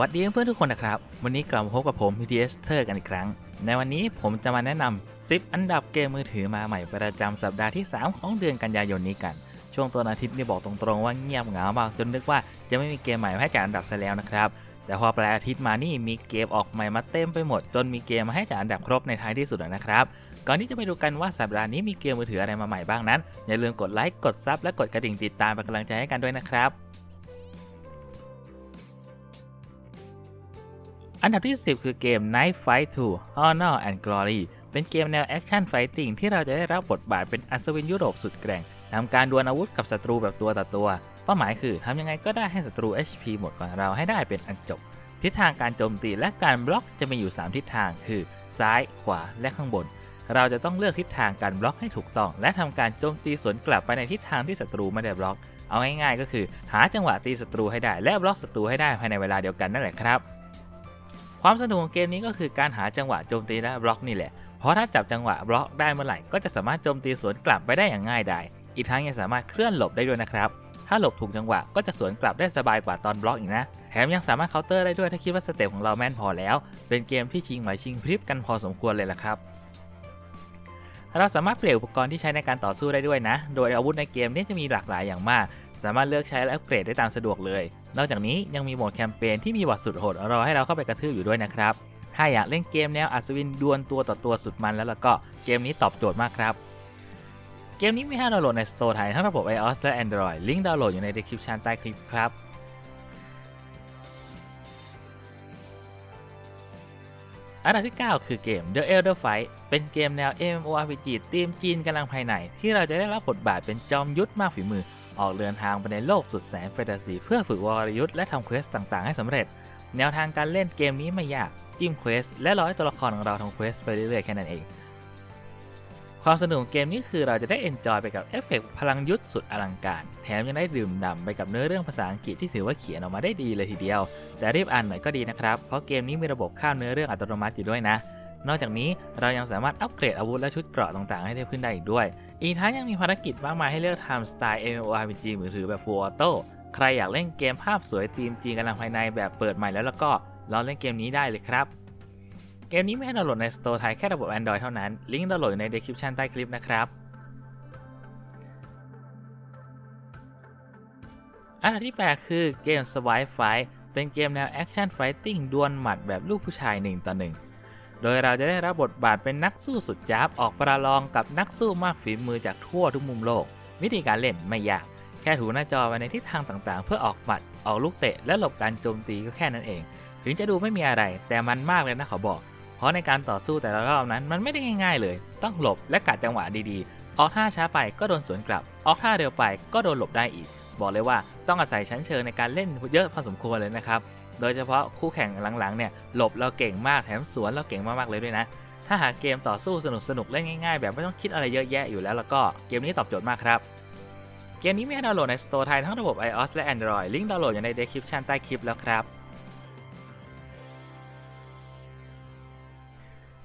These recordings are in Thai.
วัสดีเพื่อนทุกคนนะครับ วันนี้กลับมาพบกับผม PTS เ e r กันอีกครั้ง ในวันนี้ผมจะมาแนะนำ10 อันดับเกมมือถือมาใหม่ประจำสัปดาห์ที่ 3 ของเดือนกันยายนนี้กัน ช่วงต้นอาทิตย์นี่บอกตรงๆว่าเงียบเหงามากจนนึกว่าจะไม่มีเกมใหม่ให้จัดอันดับซะแล้วนะครับ แต่พอปลายอาทิตย์มานี่มีเกมออกใหม่มาเต็มไปหมด จนมีเกมมาให้จัดอันดับครบในท้ายที่สุดแล้วนะครับ ก่อนที่จะไปดูกันว่าสัปดาห์นี้มีเกมมือถืออะไรมาใหม่บ้างนั้นอย่าลืมกดไลค์กดซับและกดกระดิ่งติดตามเป็นกำลังใจให้กันด้วยนะครับ อันดับที่ 10 คือเกม Night Fight 2 Honor and Glory เป็นเกมแนวแอคชั่นไฟติ้งที่เราจะได้รับบทบาทเป็นอัศวินยุโรปสุดแกร่งทำการดวลอาวุธกับศัตรูแบบตัวต่อตัว เป้าหมายคือทำยังไงก็ได้ให้ศัตรู HP หมดก่อนเราให้ได้เป็นอันจบ ทิศทางการโจมตีและการบล็อกจะมีอยู่ 3 ทิศทางคือ ซ้าย ขวา และข้างบน เราจะต้องเลือกทิศทางการบล็อกให้ถูกต้อง และทำการโจมตีสวนกลับไปในทิศทางที่ศัตรูไม่ได้บล็อก เอาง่ายๆ ก็คือ หาจังหวะตีศัตรูให้ได้ และบล็อกศัตรูให้ได้ภายในเวลาเดียวกันนั่นแหละครับ ความสนุกของเกมนี้ก็คือการหาจังหวะโจมตีและบล็อกนี่แหละ เพราะถ้าจับจังหวะบล็อกได้เมื่อไหร่ก็จะสามารถโจมตีสวนกลับไปได้อย่างง่ายดายอีกทั้งยังสามารถเคลื่อนหลบได้ด้วยนะครับ ถ้าหลบถูกจังหวะก็จะสวนกลับได้สบายกว่าตอนบล็อกอีกนะ แถมยังสามารถเคาน์เตอร์ได้ด้วยถ้าคิดว่าสเต็ปของเราแม่นพอแล้ว เป็นเกมที่ชิงไหวชิงพริบกันพอสมควรเลยล่ะครับเราสามารถเปลี่ยนอุปกรณ์ที่ใช้ในการต่อสู้ได้ด้วยนะ โดยอาวุธในเกมนี้จะมีหลากหลายอย่างมาก สามารถเลือกใช้และอัปเกรดได้ตามสะดวกเลย นอกจากนี้ยังมีโหมดแคมเปญที่มีบทสุดโหดรอให้เราเข้าไปกระทืบอยู่ด้วยนะครับ ถ้าอยากเล่นเกมแนวอัศวินดวลตัวต่อตัวสุดมันแล้วล่ะก็เกมนี้ตอบโจทย์มากครับ เกมนี้มีให้ดาวน์โหลดใน Store ไทยทั้งระบบ iOS และ Android ลิงก์ดาวน์โหลดอยู่ใน description ใต้คลิปครับอันดับที่ 9 คือเกม The Elder Fight เป็นเกมแนว MMORPG ทีมจีนกำลังภายใน ที่เราจะได้รับบทบาทเป็นจอมยุทธมากฝีมือ ออกเดินทางไปในโลกสุดแสนแฟนตาซีเพื่อฝึกวรยุทธ์และทำเควสต่างๆ ให้สำเร็จ แนวทางการเล่นเกมนี้ไม่ยาก จิ้มเควสและรอให้ตัวละครของเราทำเควสไปเรื่อยๆ แค่นั้นเอง ความสนุกของเกมนี้คือเราจะได้เอนจอยไปกับเอฟเฟกต์พลังยุทธสุดอลังการ แถมยังได้ดื่มด่ำไปกับเนื้อเรื่องภาษาอังกฤษที่ถือว่าเขียนออกมาได้ดีเลยทีเดียว แต่รีบอ่านหน่อยก็ดีนะครับ เพราะเกมนี้มีระบบข้ามเนื้อเรื่องอัตโนมัติอยู่ด้วยนะ นอกจากนี้เรายังสามารถอัปเกรดอาวุธและชุดเกราะต่างๆให้เพิ่มขึ้นได้อีกด้วย อีกทั้งยังมีภารกิจมากมายให้เลือกทำสไตล์ MMORPG มือถือแบบ Full Auto ใครอยากเล่นเกมภาพสวยธีมจีนกำลังภายในแบบเปิดใหม่แล้วแล้วก็ลองเล่นเกมนี้ได้เลยครับ เกมนี้ไม่ให้ดาวน์โหลดใน Store ไทยแค่ระบบ Android เท่านั้น ลิงก์ดาวน์โหลดอยู่ใน description ใต้คลิปนะครับอันดับที่ 8 คือเกม Swipe Fight เป็นเกมแนว Action Fighting ดวลหมัดแบบลูกผู้ชาย 1 ต่อ 1 โดยเราจะได้รับบทบาทเป็นนักสู้สุดจ้าบออกประลองกับนักสู้มากฝีมือจากทั่วทุกมุมโลก วิธีการเล่นไม่ยาก แค่ถูหน้าจอไปในทิศทางต่างๆ เพื่อออกหมัด ออกลูกเตะ และหลบการโจมตีก็แค่นั้นเอง ถึงจะดูไม่มีอะไร แต่มันมากเลยนะขอบอก เพราะในการต่อสู้แต่ละรอบนั้นมันไม่ได้ง่าย ๆ เลย ต้องหลบและกัดจังหวะดีๆ ออกท่าช้าไปก็โดนสวนกลับ ออกท่าเร็วไปก็โดนหลบได้อีก บอกเลยว่าต้องอาศัยชั้นเชิงในการเล่นเยอะพอสมควรเลยนะครับ โดยเฉพาะคู่แข่งหลังๆเนี่ยหลบเราเก่งมากแถมสวนเราเก่งมากๆเลยด้วยนะ ถ้าหากเกมต่อสู้สนุกๆเล่นง่ายๆ แบบไม่ต้องคิดอะไรเยอะแยะอยู่แล้วแล้วก็เกมนี้ตอบโจทย์มากครับ เกมนี้มีให้ดาวน์โหลดใน Store ไทยทั้งระบบ iOS และ Android ลิงก์ดาวน์โหลดอยู่ใน description ใต้คลิปแล้วครับ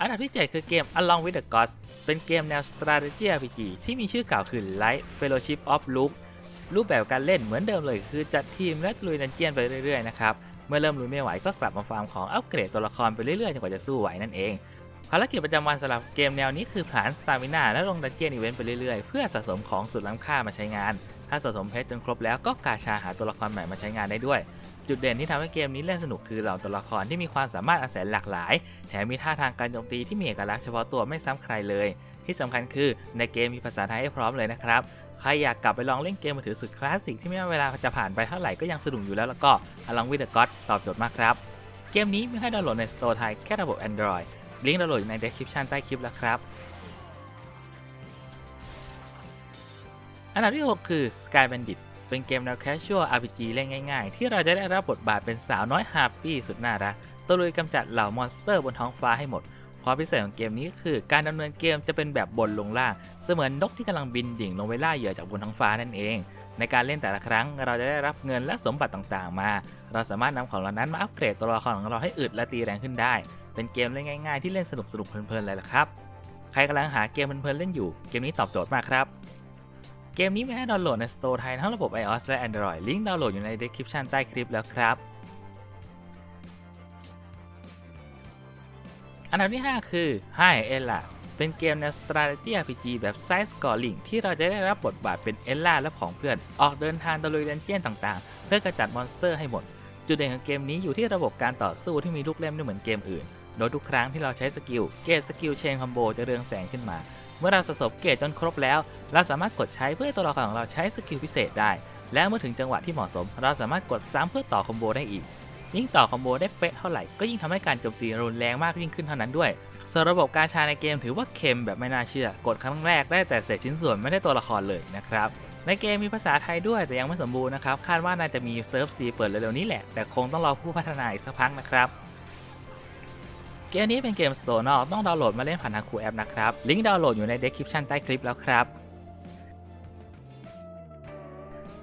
อันดับที่ 7 คือเกม Along with the Gods เป็นเกมแนว strategy RPG ที่มีชื่อเก่าคือ Light Fellowship of Loop รูปแบบการเล่นเหมือนเดิมเลยคือจัดทีมและลุยดันเจียนไปเรื่อยๆนะครับ เมื่อเริ่มลุยไม่ไหวก็กลับมาฟาร์มของอัปเกรดตัวละครไปเรื่อยๆจนกว่าจะสู้ไหวนั่นเอง ภารกิจประจำวันสำหรับเกมแนวนี้คือผลานสตามินาและลงดันเจียนอีเวนต์ไปเรื่อยๆ เพื่อสะสมของสุดล้ำค่ามาใช้งาน ถ้าสะสมเพชรจนครบแล้วก็กาชาหาตัวละครใหม่มาใช้งานได้ด้วย จุดเด่นที่ทำให้เกมนี้เล่นสนุกคือเหล่าตัวละครที่มีความสามารถอันแสนหลากหลาย แถมมีท่าทางการโจมตีที่มีเอกลักษณ์เฉพาะตัวไม่ซ้ำใครเลย ที่สำคัญคือในเกมมีภาษาไทยให้พร้อมเลยนะครับ ใครอยากกลับไปลองเล่นเกมมือถือสุดคลาสสิกที่ไม่ว่าเวลาจะผ่านไปเท่าไหร่ก็ยังสนุกอยู่แล้วแล้วก็ Along with the God ตอบโจทย์มากครับ เกมนี้มีให้ดาวน์โหลดใน Store ไทยแค่ระบบ Android ลิงก์ดาวน์โหลดอยู่ใน description ใต้คลิปแล้วครับ อันดับที่ 6 คือ Sky Bandit เป็นเกมแนว casual RPG เล่นง่าย ๆ ที่เราจะได้รับบทบาทเป็นสาวน้อยฮาร์ปี้สุดน่ารักตะลุยกำจัดเหล่ามอนสเตอร์บนท้องฟ้าให้หมด ความพิเศษของเกมนี้คือการดำเนินเกมจะเป็นแบบบนลงล่างเสมือนนกที่กำลังบินดิ่งลงไปล่าเหยื่อจากบนท้องฟ้านั่นเอง ในการเล่นแต่ละครั้งเราจะได้รับเงินและสมบัติต่างๆ มา เราสามารถนำของเหล่านั้นมาอัปเกรดตัวละครของเราให้อึดและตีแรงขึ้นได้ เป็นเกมเล่นง่ายๆที่เล่นสนุกๆเพลินๆเลยล่ะครับ ใครกำลังหาเกมเพลินๆเล่นอยู่ เกมนี้ตอบโจทย์มากครับ เกมนี้มีให้ดาวน์โหลดใน Store ไทยทั้งระบบ iOS และ Android ลิงก์ดาวน์โหลดอยู่ใน description ใต้คลิปแล้วครับ อันดับที่ 5 คือ Hi Ella เป็นเกมแนว strategy RPG แบบ side scrolling ที่เราจะได้รับบทบาทเป็นเอลล่าและของเพื่อน ออกเดินทางตะลุยดันเจียนต่างๆ เพื่อกระจัดมอนสเตอร์ให้หมด จุดเด่นของเกมนี้อยู่ที่ระบบการต่อสู้ที่มีลูกเล่นไม่เหมือนเกมอื่น โดยทุกครั้งที่เราใช้สกิล เกตสกิลเชนคอมโบจะเรืองแสงขึ้นมา เมื่อเราสะสมเกตจนครบแล้ว เราสามารถกดใช้เพื่อตัวละครของเราใช้สกิลพิเศษได้ และเมื่อถึงจังหวะที่เหมาะสม เราสามารถกดซ้ำเพื่อต่อคอมโบได้อีก ยิ่งต่อคอมโบได้เป๊ะเท่าไหร่ก็ยิ่งทำให้การโจมตีรุนแรงมากยิ่งขึ้นเท่านั้นด้วยส่วนระบบการชาในเกมถือว่าเค็มแบบไม่น่าเชื่อ กดครั้งแรกได้แต่เศษชิ้นส่วนไม่ได้ตัวละครเลยนะครับ ในเกมมีภาษาไทยด้วยแต่ยังไม่สมบูรณ์นะครับ คาดว่าน่าจะมีเซิร์ฟซีเปิดเร็วๆนี้แหละ แต่คงต้องรอผู้พัฒนาอีกสักพักนะครับ เกมนี้เป็นเกมสโตรนอกต้องดาวน์โหลดมาเล่นผ่านทางคูแอปนะครับ ลิงก์ดาวน์โหลดอยู่ใน description ใต้คลิปแล้วครับ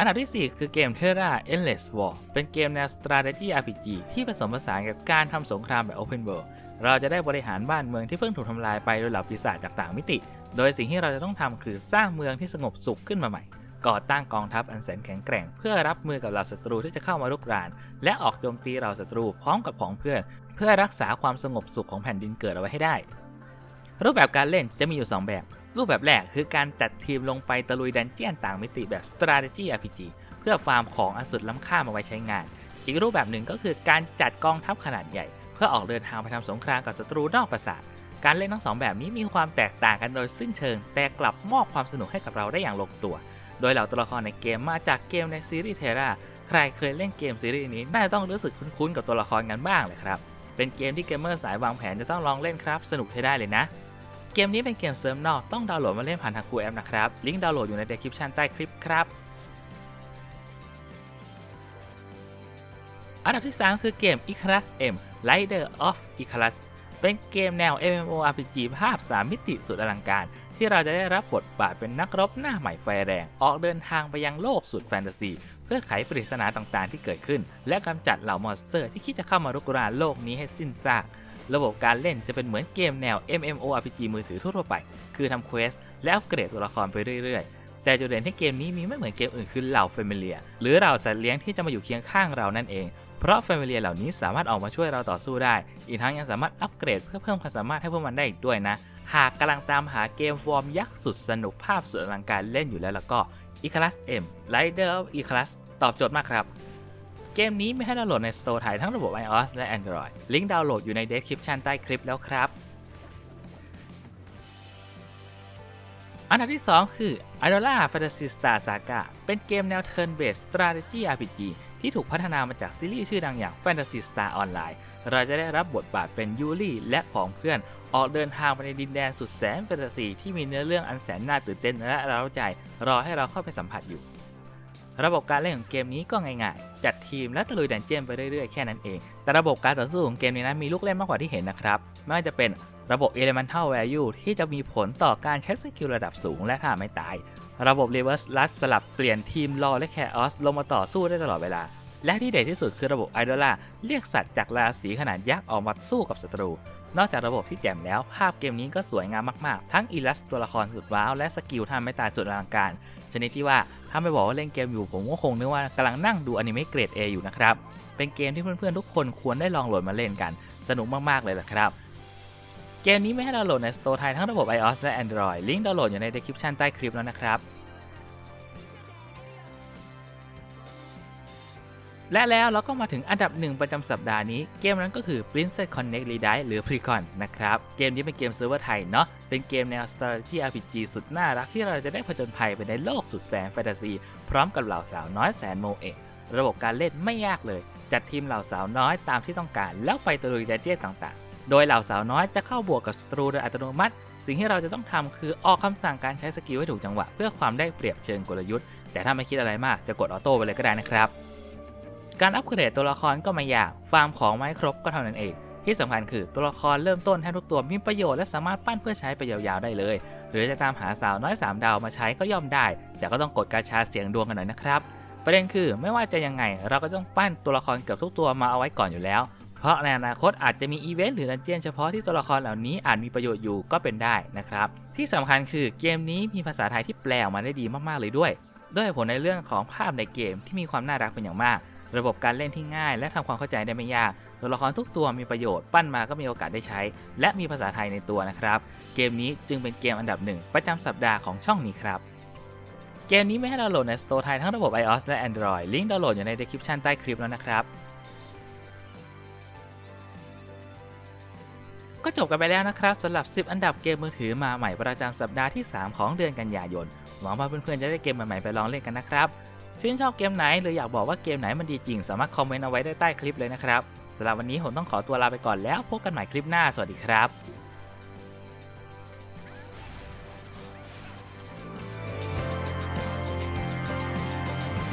อันดับที่ 4 คือเกม Terra Endless War เป็นเกมแนว strategy RPG ที่ผสมผสานกับการทำสงครามแบบ Open World เราจะได้บริหารบ้านเมืองที่เพิ่งถูกทำลายไปโดยเหล่าปีศาจจากต่างมิติ โดยสิ่งที่เราจะต้องทำคือสร้างเมืองที่สงบสุขขึ้นมาใหม่ ก่อตั้งกองทัพอันแสนแข็งแกร่ง เพื่อรับมือกับเหล่าศัตรูที่จะเข้ามารุกราน และออกโจมตีเหล่าศัตรูพร้อมกับของเพื่อน เพื่อรักษาความสงบสุขของแผ่นดินเกิดเอาไว้ให้ได้ รูปแบบการเล่นจะมีอยู่ 2 แบบ รูปแบบแรกคือการจัดทีมลงไปตะลุยดันเจียนต่างมิติแบบ strategy RPG เพื่อฟาร์มของอันสุดล้ำค่ามาไว้ใช้งาน อีกรูปแบบหนึ่งก็คือการจัดกองทัพขนาดใหญ่ เพื่อออกเดินทางไปทำสงครามกับศัตรูนอกปราสาทการเล่นทั้งสองแบบนี้มีความแตกต่างกันโดยสิ้นเชิง แต่กลับมอบความสนุกให้กับเราได้อย่างลงตัว โดยเหล่าตัวละครในเกมมาจากเกมในซีรีส์เทราใครเคยเล่นเกมซีรีส์นี้น่าจะต้องรู้สึกคุ้นๆกับตัวละครกันบ้างเลยครับ เป็นเกมที่เกมเมอร์สายวางแผนจะต้องลองเล่นครับ สนุกใช้ได้เลยนะ กมนี้เป็นเกมเซิร์ฟนอกต้องดาวน์โหลดมาเล่นผ่านทางคูแอปนะครับ ลิงก์ดาวน์โหลดอยู่ใน description ใต้คลิปครับ อันดับที่ 3 คือเกม Icarus M Rider of Icarus เป็นเกมแนว MMORPG ภาพ 3 มิติสุดอลังการ ที่เราจะได้รับบทบาทเป็นนักรบหน้าใหม่ไฟแรง ออกเดินทางไปยังโลกสุดแฟนตาซี เพื่อไขปริศนาต่างๆที่เกิดขึ้น และกำจัดเหล่ามอนสเตอร์ที่คิดจะเข้ามารุกรานโลกนี้ให้สิ้นซาก ระบบการเล่นจะเป็นเหมือนเกมแนว MMORPG มือถือทั่วไป คือทำเควสและอัปเกรดตัวละครไปเรื่อยๆ แต่จุดเด่นที่เกมนี้มีไม่เหมือนเกมอื่นคือเหล่า Familiar หรือเหล่าสัตว์เลี้ยงที่จะมาอยู่เคียงข้างเรานั่นเอง เพราะ Familiar เหล่านี้สามารถออกมาช่วยเราต่อสู้ได้ อีกทั้งยังสามารถอัปเกรดเพื่อเพิ่มความสามารถให้พวกมันได้อีกด้วยนะ หากกำลังตามหาเกมฟอร์มยักษ์สุดสนุกภาพสุดอลังการเล่นอยู่แล้วแล้วก็ Icarus M Rider of Icarus ตอบโจทย์มากครับ เกมนี้ไมีให้ดาวน์โหลดในสโตร์ไทยทั้งระบบ iOS และ Android ลิงก์ดาวน์โหลดอยู่ใน description ใต้คลิปแล้วครับ อันดับที่ 2 คือ i d o l a Fantasy Star Saga เป็นเกมแนว Turn Based Strategy RPG ที่ถูกพัฒนามาจากซีรีส์ชื่อดังอย่าง Fantasy Star Online เราจะได้รับบทบาทเป็นยูรี่และผองเพื่อน ออกเดินทางไปในดินแดนสุดแสนแฟนตาซีที่มีเนื้อเรื่องอันแสนน่าตื่นเต้นและเร้าใจ รอให้เราเข้าไปสัมผัสอยู่ ระบบการเล่นของเกมนี้ก็ง่ายๆ จัดทีมและตะลุยแดนเจียนไปเรื่อยๆ แค่นั้นเอง แต่ระบบการต่อสู้ของเกมนี้นะมีลูกเล่นมากกว่าที่เห็นนะครับ ไม่ว่าจะเป็นระบบ Elemental Value ที่จะมีผลต่อการใช้สกิลระดับสูงและถ้าไม่ตาย ระบบ Reverse Rush สลับเปลี่ยนทีมรอและแคออสลงมาต่อสู้ได้ตลอดเวลา และที่เด็ดที่สุดคือระบบ i d o l a เรียกสัตว์จากราศีขนาดยักษ์ออกมาสู้กับศัตรู นอกจากระบบที่แจ่มแล้ว ภาพเกมนี้ก็สวยงามมากๆ ทั้งอิลัสตัวละครสุดว้าวและสกิลทำไม่ตายสุดอลังการ ชนิดที่ว่า ถ้าไม่บอกว่าเล่นเกมอยู่ผมก็คงนึกว่ากำลังนั่งดูอนิเมะเกรด A อยู่นะครับ เป็นเกมที่เพื่อนๆทุกคนควรได้ลองโหลดมาเล่นกัน สนุกมากๆเลยล่ะครับ เกมนี้ไม่ให้ดาวน์โหลดในสโตร์ไทยทั้งระบบ iOS และ Android ลิงก์ดาวน์โหลดอยู่ใน description ใต้คลิปแล้วนะครับ และแล้วเราก็มาถึงอันดับหนึ่งประจำสัปดาห์นี้ เกมนั้นก็คือ Princess Connect Redite หรือ Precon นะครับ เกมนี้เป็นเกมเซิร์ฟเวอร์ไทยเนาะ เป็นเกมแนว strategy RPG สุดน่ารักที่เราจะได้ผจญภัยไปในโลกสุดแสนแฟนตาซี พร้อมกับเหล่าสาวน้อยแสนโมเอะระบบการเล่นไม่ยากเลย จัดทีมเหล่าสาวน้อยตามที่ต้องการ แล้วไปตะลุยดันเจี้ยนต่างๆ โดยเหล่าสาวน้อยจะเข้าบวกกับศัตรูโดยอัตโนมัติ สิ่งที่เราจะต้องทำคือออกคำสั่งการใช้สกิลให้ถูกจังหวะ เพื่อความได้เปรียบเชิงกลยุทธ์ แต่ถ้าไม่คิดอะไรมากจะกดออโต้ไปเลยก็ได้นะครับ การอัปเกรดตัวละครก็ไม่ยาก ฟาร์มของไม้ครบก็เท่านั้นเอง ที่สำคัญคือตัวละครเริ่มต้นให้ทุกตัวมีประโยชน์และสามารถปั้นเพื่อใช้ไปยาวๆได้เลย หรือจะตามหาสาวน้อย 3 ดาวมาใช้ก็ย่อมได้ แต่ก็ต้องกดกาชาเสียงดวงกันหน่อยนะครับ ประเด็นคือไม่ว่าจะยังไง เราก็ต้องปั้นตัวละครเกือบทุกตัวมาเอาไว้ก่อนอยู่แล้ว เพราะในอนาคตอาจจะมีอีเวนต์หรือดันเจียนเฉพาะที่ตัวละครเหล่านี้อาจมีประโยชน์อยู่ก็เป็นได้นะครับ ที่สำคัญคือเกมนี้มีภาษาไทยที่แปลออกมาได้ดีมากๆเลยด้วย ด้วยผลในเรื่องของภาพในเกมที่มีความน่ารักเป็นอย่างมาก ระบบการเล่นที่ง่าย และทำความเข้าใจได้ไม่ยากตัวละครทุกตัวมีประโยชน์ปั้นมาก็มีโอกาสได้ใช้ และมีภาษาไทยในตัวนะครับ เกมนี้จึงเป็นเกมอันดับหนึ่งประจำสัปดาห์ของช่องนี้ครับเกมนี้ไม่ให้ดาวน์โหลดในสโตร์ไทยทั้งระบบ iOS และ Android ลิงก์ดาวน์โหลดอยู่ใน description ใต้คลิปแล้วนะครับ ก็จบกันไปแล้วนะครับสำหรับ 10 อันดับเกมมือถือมาใหม่ประจำสัปดาห์ที่ 3 ของเดือนกันยายน หวังว่าเพื่อนๆจะได้เกมใหม่ๆไปลองเล่นกันนะครับ ชื่นชอบเกมไหนหรืออยากบอกว่าเกมไหนมันดีจริง สามารถคอมเมนต์เอาไว้ได้ใต้คลิปเลยนะครับสำหรับวันนี้ผมต้องขอตัวลาไปก่อนแล้วพบกันใหม่คลิปหน้าสวัสดีครับ